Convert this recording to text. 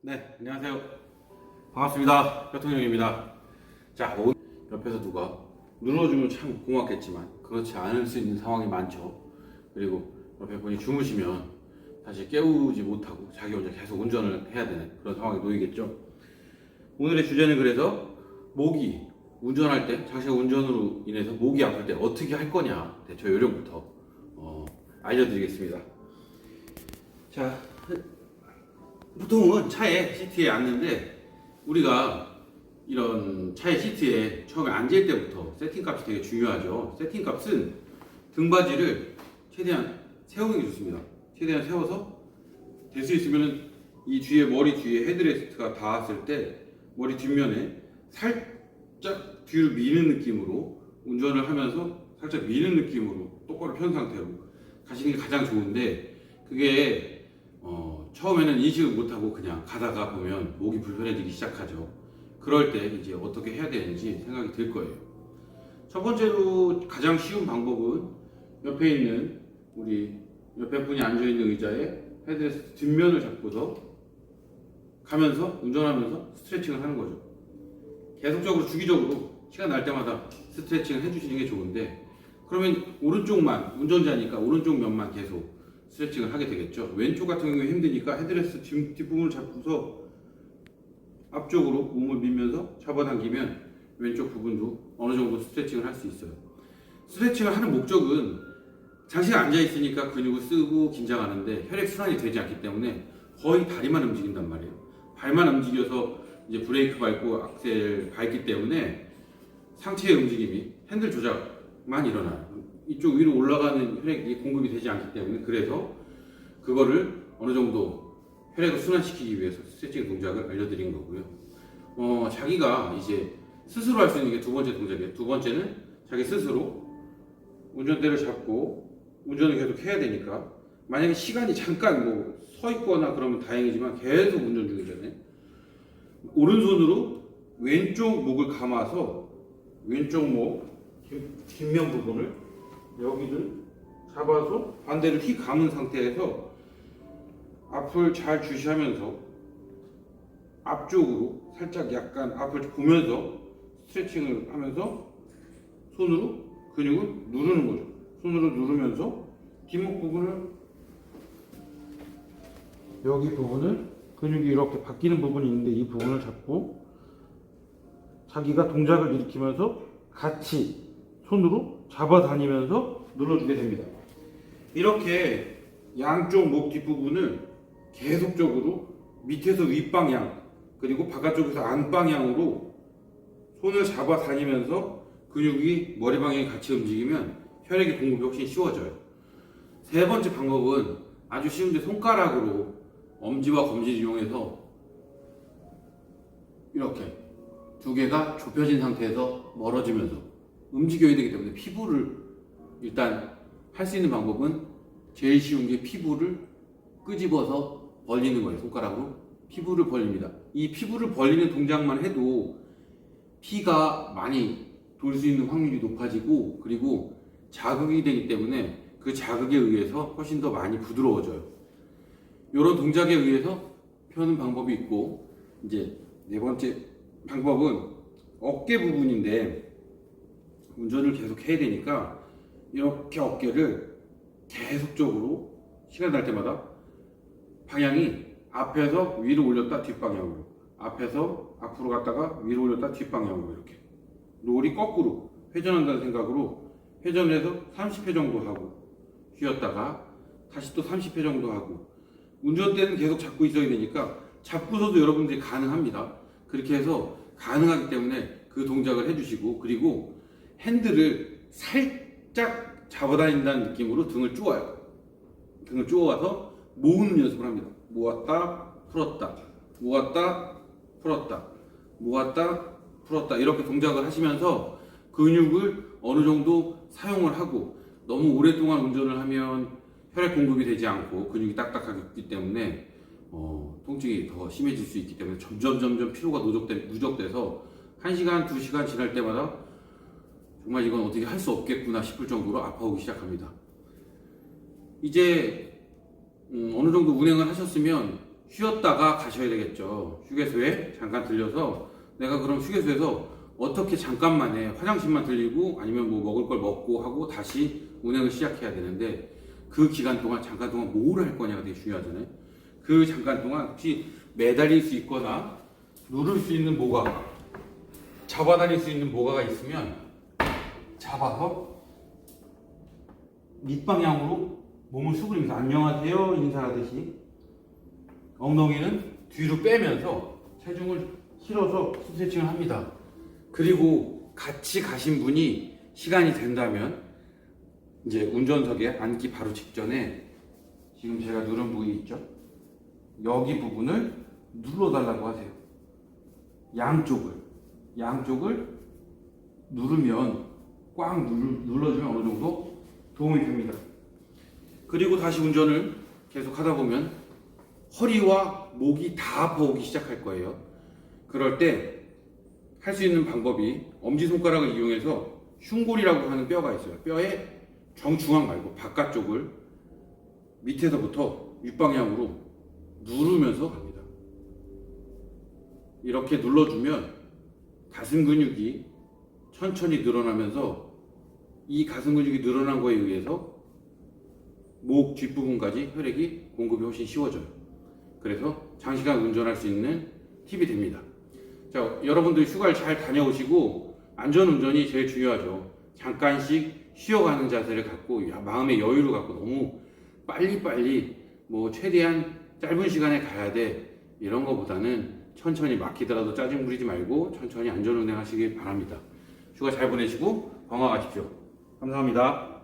네, 안녕하세요. 반갑습니다. 교통형입니다. 자, 오늘 옆에서 누가 눌러주면 참 고맙겠지만 그렇지 않을 수 있는 상황이 많죠. 그리고 옆에 분이 주무시면 사실 깨우지 못하고 자기 혼자 계속 운전을 해야 되는 그런 상황에 놓이겠죠. 오늘의 주제는 그래서 목이 운전할 때 장시간 운전으로 인해서 목이 아플 때 어떻게 할 거냐 대처 요령부터 어, 알려드리겠습니다. 자, 보통은 차에 시트에 앉는데 우리가 이런 차의 시트에 처음에 앉을 때부터 세팅 값이 되게 중요하죠. 세팅 값은 등받이를 최대한 세우는 게 좋습니다. 최대한 세워서 될 수 있으면 이 뒤에 머리 뒤에 헤드레스트가 닿았을 때 머리 뒷면에 살짝 뒤로 미는 느낌으로 운전을 하면서 살짝 미는 느낌으로 똑바로 편 상태로 가시는 게 가장 좋은데 그게 어, 처음에는 인식을 못하고 그냥 가다가 보면 목이 불편해지기 시작하죠. 그럴 때 이제 어떻게 해야 되는지 생각이 들 거예요. 첫 번째로 가장 쉬운 방법은 옆에 있는 우리 옆에 분이 앉아 있는 의자에 헤드레스트 뒷면을 잡고서 가면서 운전하면서 스트레칭을 하는 거죠. 계속적으로 주기적으로 시간 날 때마다 스트레칭을 해주시는 게 좋은데 그러면 오른쪽만 운전자니까 오른쪽 면만 계속 스트레칭을 하게 되겠죠. 왼쪽 같은 경우에 힘드니까 헤드레스트 뒷, 뒷부분을 잡고서 앞쪽으로 몸을 밀면서 잡아당기면 왼쪽 부분도 어느 정도 스트레칭을 할 수 있어요. 스트레칭을 하는 목적은 장시간 앉아 있으니까 근육을 쓰고 긴장하는데 혈액 순환이 되지 않기 때문에 거의 다리만 움직인단 말이에요. 발만 움직여서 이제 브레이크 밟고 악셀 밟기 때문에 상체의 움직임이 핸들 조작만 일어나요. 이쪽 위로 올라가는 혈액이 공급이 되지 않기 때문에 그래서 그거를 어느 정도 혈액을 순환시키기 위해서 스트레칭 동작을 알려드린 거고요. 어, 자기가 이제 스스로 할 수 있는 게 두 번째 동작이에요. 두 번째는 자기 스스로 운전대를 잡고 운전을 계속 해야 되니까 만약에 시간이 잠깐 뭐 서 있거나 그러면 다행이지만 계속 운전 중이잖아요. 오른손으로 왼쪽 목을 감아서 왼쪽 목 뒷- 뒷면 부분을 여기를 잡아서 반대를 휘 감은 상태에서 앞을 잘 주시하면서 앞쪽으로 살짝 약간 앞을 보면서 스트레칭을 하면서 손으로 근육을 누르는 거죠. 손으로 누르면서 뒷목 부분을 여기 부분을 근육이 이렇게 바뀌는 부분이 있는데 이 부분을 잡고 자기가 동작을 일으키면서 같이 손으로 잡아다니면서 눌러주게 됩니다. 이렇게 양쪽 목 뒷부분을 계속적으로 밑에서 윗방향 그리고 바깥쪽에서 안방향으로 손을 잡아다니면서 근육이 머리 방향이 같이 움직이면 혈액의 공급이 훨씬 쉬워져요. 세 번째 방법은 아주 쉬운데 손가락으로 엄지와 검지를 이용해서 이렇게 두 개가 좁혀진 상태에서 멀어지면서 움직여야 되기 때문에 피부를 일단 할 수 있는 방법은 제일 쉬운 게 피부를 끄집어서 벌리는 거예요. 손가락으로 피부를 벌립니다. 이 피부를 벌리는 동작만 해도 피가 많이 돌 수 있는 확률이 높아지고 그리고 자극이 되기 때문에 그 자극에 의해서 훨씬 더 많이 부드러워져요. 이런 동작에 의해서 펴는 방법이 있고 이제 네 번째 방법은 어깨 부분인데 운전을 계속 해야 되니까 이렇게 어깨를 계속적으로 시간 날 때마다 방향이 앞에서 위로 올렸다 뒷방향으로. 앞에서 앞으로 갔다가 위로 올렸다 뒷방향으로 이렇게. 롤이 거꾸로 회전한다는 생각으로 회전을 해서 30회 정도 하고 쉬었다가 다시 또 30회 정도 하고. 운전대는 계속 잡고 있어야 되니까 잡고서도 여러분들이 가능합니다. 그렇게 해서 가능하기 때문에 그 동작을 해주시고 그리고 핸들을 살짝 잡아다닌다는 느낌으로 등을 쪼아요. 등을 쪼아서 모으는 연습을 합니다. 모았다 풀었다 모았다 풀었다 모았다 풀었다 이렇게 동작을 하시면서 근육을 어느 정도 사용을 하고 너무 오랫동안 운전을 하면 혈액 공급이 되지 않고 근육이 딱딱하기 때문에 어, 통증이 더 심해질 수 있기 때문에 점점 점점 피로가 누적돼, 누적돼서 1시간, 2시간 지날 때마다 정말 이건 어떻게 할 수 없겠구나 싶을 정도로 아파오기 시작합니다. 이제 음, 어느 정도 운행을 하셨으면 쉬었다가 가셔야 되겠죠. 휴게소에 잠깐 들려서 내가 그럼 휴게소에서 어떻게 잠깐만에 화장실만 들리고 아니면 뭐 먹을 걸 먹고 하고 다시 운행을 시작해야 되는데 그 기간 동안 잠깐 동안 뭘 할 거냐가 되게 중요하잖아요. 그 잠깐 동안 혹시 매달릴 수 있거나 누를 수 있는 뭐가 잡아다닐 수 있는 뭐가가 있으면 잡아서 밑방향으로 몸을 수그리면서 안녕하세요 인사하듯이 엉덩이는 뒤로 빼면서 체중을 실어서 스트레칭을 합니다. 그리고 같이 가신 분이 시간이 된다면 이제 운전석에 앉기 바로 직전에 지금 제가 누른 부위 있죠? 여기 부분을 눌러달라고 하세요. 양쪽을 양쪽을 누르면 꽉 눌- 눌러주면 어느 정도 도움이 됩니다. 그리고 다시 운전을 계속 하다 보면 허리와 목이 다 아파오기 시작할 거예요. 그럴 때 할 수 있는 방법이 엄지손가락을 이용해서 흉골이라고 하는 뼈가 있어요. 뼈의 정중앙 말고 바깥쪽을 밑에서부터 윗방향으로 누르면서 갑니다. 이렇게 눌러주면 가슴 근육이 천천히 늘어나면서 이 가슴 근육이 늘어난 거에 의해서 목 뒷부분까지 혈액이 공급이 훨씬 쉬워져요. 그래서 장시간 운전할 수 있는 팁이 됩니다. 자, 여러분들 휴가를 잘 다녀오시고 안전 운전이 제일 중요하죠. 잠깐씩 쉬어가는 자세를 갖고 야, 마음의 여유를 갖고 너무 빨리빨리 뭐 최대한 짧은 시간에 가야 돼 이런 거보다는 천천히 막히더라도 짜증 부리지 말고 천천히 안전 운행하시길 바랍니다. 휴가 잘 보내시고 건강하십시오. 감사합니다.